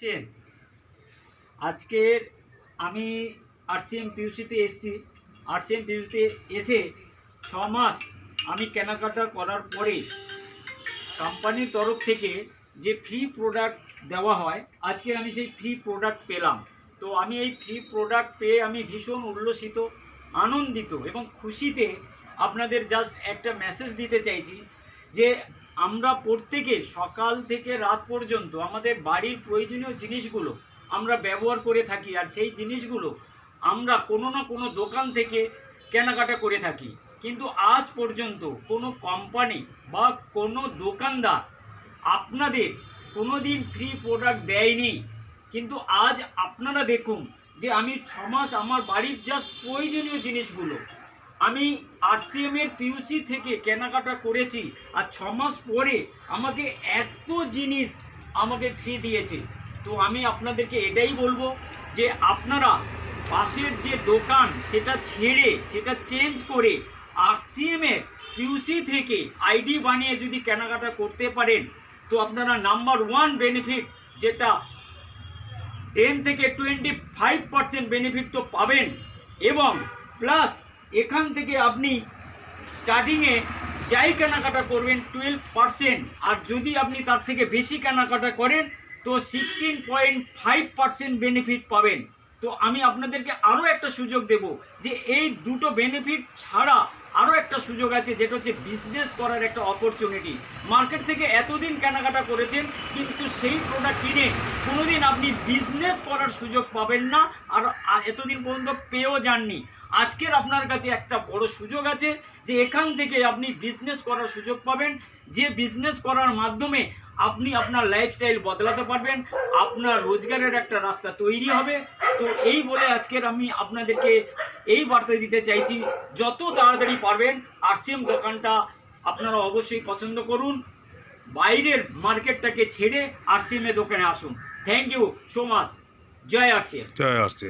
পাচ্ছেন। আজকের আমি আরসিএম পিউসিতে এসেছি। আরসিএম পিউসিতে এসে ছ মাস আমি কেনাকাটা করার পরে কোম্পানির তরফ থেকে যে ফ্রি প্রোডাক্ট দেওয়া হয়, আজকে আমি সেই ফ্রি প্রোডাক্ট পেলাম। তো আমি এই ফ্রি প্রোডাক্ট পেয়ে আমি ভীষণ উল্লসিত, আনন্দিত এবং খুশিতে আপনাদের জাস্ট একটা মেসেজ দিতে চাইছি যে আমরা প্রত্যেকে সকাল থেকে রাত পর্যন্ত আমাদের বাড়ির প্রয়োজনীয় জিনিসগুলো আমরা ব্যবহার করে থাকি আর সেই জিনিসগুলো আমরা কোনো না কোনো দোকান থেকে কেনাকাটা করে থাকি। কিন্তু আজ পর্যন্ত কোনো কোম্পানি বা কোনো দোকানদার আপনাদের কোনো দিন ফ্রি প্রোডাক্ট দেয়নি। কিন্তু আজ আপনারা দেখুন যে আমি ছমাস আমার বাড়ির জাস্ট প্রয়োজনীয় জিনিসগুলো আমি আরসিএম এর পিউসি থেকে কেনাকাটা করেছি আর ছ মাস পরে আমাকে এত জিনিস আমাকে ফ্রি দিয়েছে। তো আমি আপনাদেরকে এটাই বলব যে আপনারা পাশের যে দোকান সেটা ছেড়ে, সেটা চেঞ্জ করে আরসিএম এর পিউসি থেকে আইডি বানিয়ে যদি কেনাকাটা করতে পারেন, তো আপনারা নাম্বার ওয়ান বেনিফিট যেটা টেন থেকে টোয়েন্টি ফাইভ পার্সেন্ট বেনিফিট তো পাবেন এবং প্লাস এখান থেকে আপনি স্টার্টিংয়ে যাই কেনাকাটা করবেন টুয়েলভ পার্সেন্ট আর যদি আপনি তার থেকে বেশি কেনাকাটা করেন, তো sixteen point five percent benefit পাবেন। তো আমি আপনাদেরকে আরও একটা সুযোগ দেব যে এই দুটো বেনিফিট ছাড়া আরও একটা সুযোগ আছে, যেটা হচ্ছে বিজনেস করার একটা অপরচুনিটি মার্কেট থেকে এতদিন কেনাকাটা করেছেন, কিন্তু সেই প্রোডাক্ট কিনে কোনোদিন আপনি বিজনেস করার সুযোগ পাবেন না, আর এতদিন পর্যন্ত পেয়েও যাননি। আজকের আপনার কাছে একটা বড় সুযোগ আছে যে এখান থেকে আপনি বিজনেস করার সুযোগ পাবেন। যে বিজনেস করার মাধ্যমে আপনি আপনার লাইফস্টাইল বদলাতে পারবেন। আপনার রোজগারের একটা রাস্তা তৈরি হবে। তো এই বলে আজকের আমি আপনাদেরকে এই বার্তা দিতে চাইছি, যত তাড়াতাড়ি পারবেন আরসিএম দোকানটা আপনারা অবশ্যই পছন্দ করুন। বাইরের মার্কেটটাকে ছেড়ে আরসিএম এর দোকানে আসুন। থ্যাংক ইউ সো মাচ জয় আরসিএম। জয় আসছে